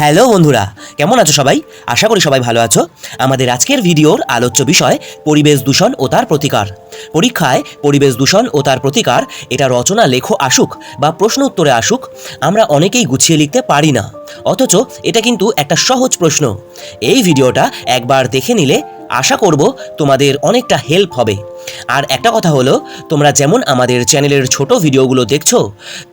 Hello বন্ধুরা, কেমন আছো সবাই? আশা করি সবাই ভালো আছো। আমাদের আজকের ভিডিওর আলোচ্য বিষয় পরিবেশ দূষণ ও তার প্রতিকার। পরীক্ষায় পরিবেশ দূষণ ও তার প্রতিকার, এটা রচনা লেখো আসুক বা প্রশ্ন উত্তরে আসুক, আমরা অনেকেই গুছিয়ে লিখতে পারি না। অথচ এটা কিন্তু একটা সহজ প্রশ্ন। এই ভিডিওটা একবার দেখে নিলে আশা করব তোমাদের অনেকটা হেল্প হবে। আর একটা কথা হলো, তোমরা যেমন আমাদের চ্যানেলের ছোট ভিডিওগুলো দেখছ,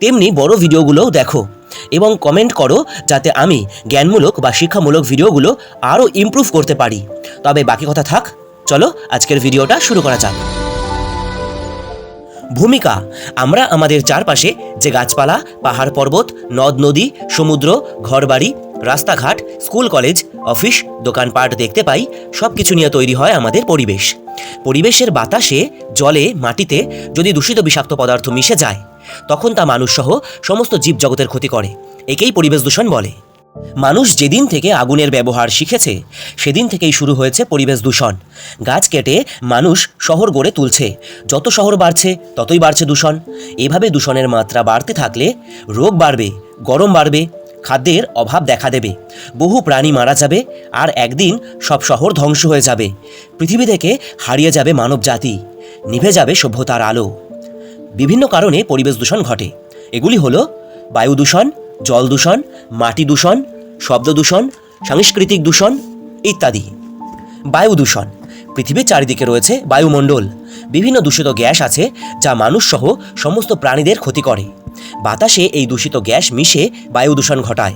তেমনি বড় ভিডিওগুলোও দেখো। এবং কমেন্ট করো যাতে আমি জ্ঞানমূলক বা শিক্ষামূলক ভিডিওগুলো আরও ইমপ্রুভ করতে পারি। তবে বাকি কথা থাক, চলো আজকের ভিডিওটা শুরু করা যাক। ভূমিকা, আমরা আমাদের চারপাশে যে গাছপালা, পাহাড় পর্বত, নদ, নদী, সমুদ্র, ঘরবাড়ি, রাস্তাঘাট, স্কুল, কলেজ, অফিস, দোকানপাট দেখতে পাই সব কিছু নিয়ে তৈরি হয় আমাদের পরিবেশ। পরিবেশের বাতাসে, জলে, মাটিতে যদি দূষিত বিষাক্ত পদার্থ মিশে যায় তখন তা মানুষসহ সমস্ত জীবজগতের ক্ষতি করে। একেই পরিবেশ দূষণ বলে। মানুষ যেদিন থেকে আগুনের ব্যবহার শিখেছে, সেদিন থেকেই শুরু হয়েছে পরিবেশ দূষণ। গাছ কেটে মানুষ শহর গড়ে তুলছে। যত শহর বাড়ছে, ততই বাড়ছে দূষণ। এভাবে দূষণের মাত্রা বাড়তে থাকলে রোগ বাড়বে, গরম বাড়বে, খাদ্যের অভাব দেখা দেবে। বহু প্রাণী মারা যাবে আর একদিন সব শহর ধ্বংস হয়ে যাবে। পৃথিবী থেকে হারিয়ে যাবে মানব জাতি নিভে যাবে সভ্যতার আলো। বিভিন্ন কারণে পরিবেশ দূষণ ঘটে। এগুলি হলো বায়ু দূষণ, জল দূষণ, মাটি দূষণ, শব্দ দূষণ, সাংস্কৃতিক দূষণ ইত্যাদি। বায়ু দূষণ। পৃথিবীর চারিদিকে রয়েছে বায়ুমণ্ডল। বিভিন্ন দূষিত গ্যাস আছে যা মানুষসহ সমস্ত প্রাণীদের ক্ষতি করে। বাতাসে এই দূষিত গ্যাস মিশে বায়ু দূষণ ঘটায়।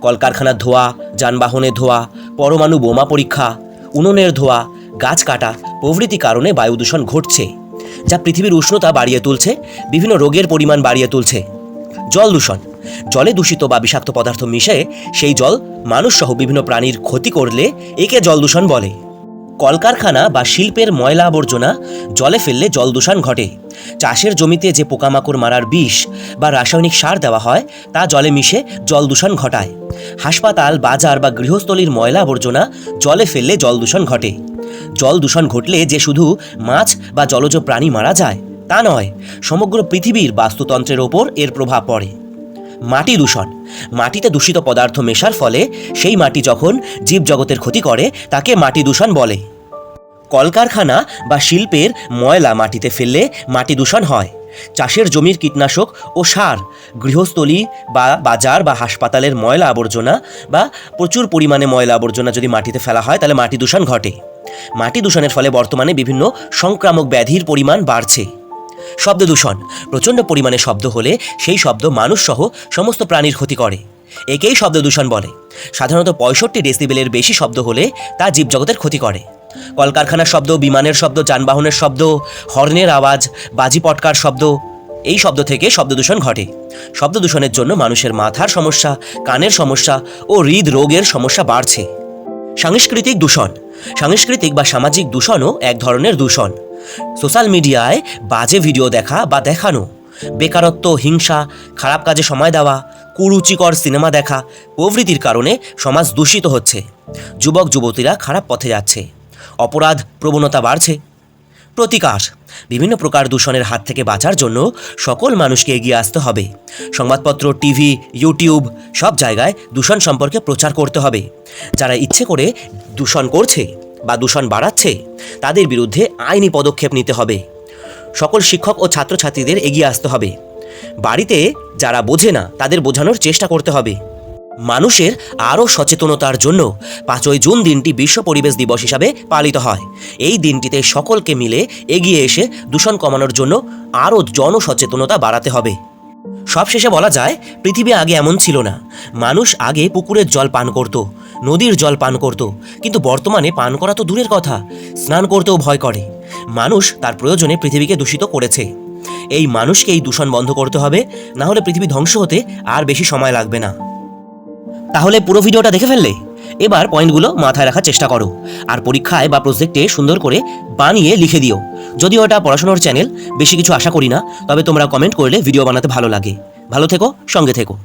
কলকারখানার ধোঁয়া, যানবাহনের ধোঁয়া, পরমাণু বোমা পরীক্ষা, উনুনের ধোঁয়া, গাছ কাটা প্রভৃতি কারণে বায়ু দূষণ ঘটছে। যা পৃথিবীর উষ্ণতা বাড়িয়ে তুলছে, বিভিন্ন রোগের পরিমাণ বাড়িয়ে তুলছে। জল দূষণ। জলে দূষিত বা বিষাক্ত পদার্থ মিশে সেই জল মানুষসহ বিভিন্ন প্রাণীর ক্ষতি করলে একে জল দূষণ বলে। কলকারখানা বা শিল্পের ময়লা আবর্জনা জলে ফেললে জল দূষণ ঘটে। চাষের জমিতে যে পোকামাকড় মারার বিষ বা রাসায়নিক সার দেওয়া হয়, তা জলে মিশে জল দূষণ ঘটায়। হাসপাতাল, বাজার বা গৃহস্থলীর ময়লা আবর্জনা জলে ফেললে জল দূষণ ঘটে। জল দূষণ ঘটলে যে শুধু মাছ বা জলজ প্রাণী মারা যায়, তা নয়, সমগ্র পৃথিবীর বাস্তুতন্ত্রের ওপর এর প্রভাব পড়ে। মাটি দূষণ। মাটিতে দূষিত পদার্থ মেশার ফলে সেই মাটি যখন জীবজগতের ক্ষতি করে, তাকে মাটি দূষণ বলে। কলকারখানা বা শিল্পের ময়লা মাটিতে ফেললে মাটি দূষণ হয়। চাষের জমির কীটনাশক ও সার, গৃহস্থলী বা বাজার বা হাসপাতালের ময়লা আবর্জনা বা প্রচুর পরিমাণে ময়লা আবর্জনা যদি মাটিতে ফেলা হয়, তাহলে মাটি দূষণ ঘটে। মাটি দূষণের ফলে বর্তমানে বিভিন্ন সংক্রামক ব্যাধির পরিমাণ বাড়ছে। শব্দ দূষণ। প্রচণ্ড পরিমাণে শব্দ হলে সেই শব্দ মানুষসহ সমস্ত প্রাণীর ক্ষতি করে। একেই শব্দ দূষণ বলে। সাধারণত পঁয়ষট্টি ডেসিবেলের বেশি শব্দ হলে তা জীবজগতের ক্ষতি করে। কলকারখানার শব্দ, বিমানের শব্দ, যানবাহনের শব্দ, হর্নের আওয়াজ, বাজি পটকার শব্দ, এই শব্দ থেকে শব্দ দূষণ ঘটে। শব্দ দূষণের জন্য মানুষের মাথার সমস্যা, কানের সমস্যা ও হৃদরোগের সমস্যা বাড়ছে। সাংস্কৃতিক দূষণ। সাংস্কৃতিক বা সামাজিক দূষণও এক ধরনের দূষণ। সোশ্যাল মিডিয়ায় বাজে ভিডিও দেখা বা দেখানো, বেকারত্ব, হিংসা, খারাপ কাজে সময় দেওয়া, কুরুচিকর সিনেমা দেখা প্রভৃতির কারণে সমাজ দূষিত হচ্ছে। যুবক, যুবতীরা খারাপ পথে যাচ্ছে। অপরাধ প্রবণতা বাড়ছে। প্রতিকার, বিভিন্ন প্রকার দূষণের হাত থেকে বাঁচার জন্য সকল মানুষকে এগিয়ে আসতে হবে। সংবাদপত্র, টিভি, ইউটিউব সব জায়গায় দূষণ সম্পর্কে প্রচার করতে হবে। যারা ইচ্ছে করে দূষণ করছে বা দূষণ বাড়াচ্ছে, তাদের বিরুদ্ধে আইনি পদক্ষেপ নিতে হবে। সকল শিক্ষক ও ছাত্রছাত্রীদের এগিয়ে আসতে হবে। বাড়িতে যারা বোঝে না, তাদের বোঝানোর চেষ্টা করতে হবে। মানুষের আরও সচেতনতার জন্য পাঁচই জুন দিনটি বিশ্ব পরিবেশ দিবস হিসাবে পালিত হয়। এই দিনটিতে সকলকে মিলে এগিয়ে এসে দূষণ কমানোর জন্য আরও জনসচেতনতা বাড়াতে হবে। সবশেষে বলা যায়, পৃথিবী আগে এমন ছিল না। মানুষ আগে পুকুরের জল পান করত। নদীর জল পান করত। কিন্তু বর্তমানে পান করা তো দূরের কথা। স্নান করতেও ভয় করে। মানুষ তার প্রয়োজনে পৃথিবীকে দূষিত করেছে। এই মানুষকে এই দূষণ বন্ধ করতে হবে, না হলে পৃথিবী ধ্বংস হতে আর বেশি সময় লাগবে না। তাহলে পুরো ভিডিওটা দেখে ফেললে? এবার পয়েন্টগুলো মাথায় রাখার চেষ্টা করো। আর পরীক্ষায় বা প্রজেক্টে সুন্দর করে বানিয়ে লিখে দিও। যদিও এটা পড়াশোনার চ্যানেল, বেশি কিছু আশা করি না, তবে তোমরা কমেন্ট করলে ভিডিও বানাতে ভালো লাগে। ভালো থেকো, সঙ্গে থেকো।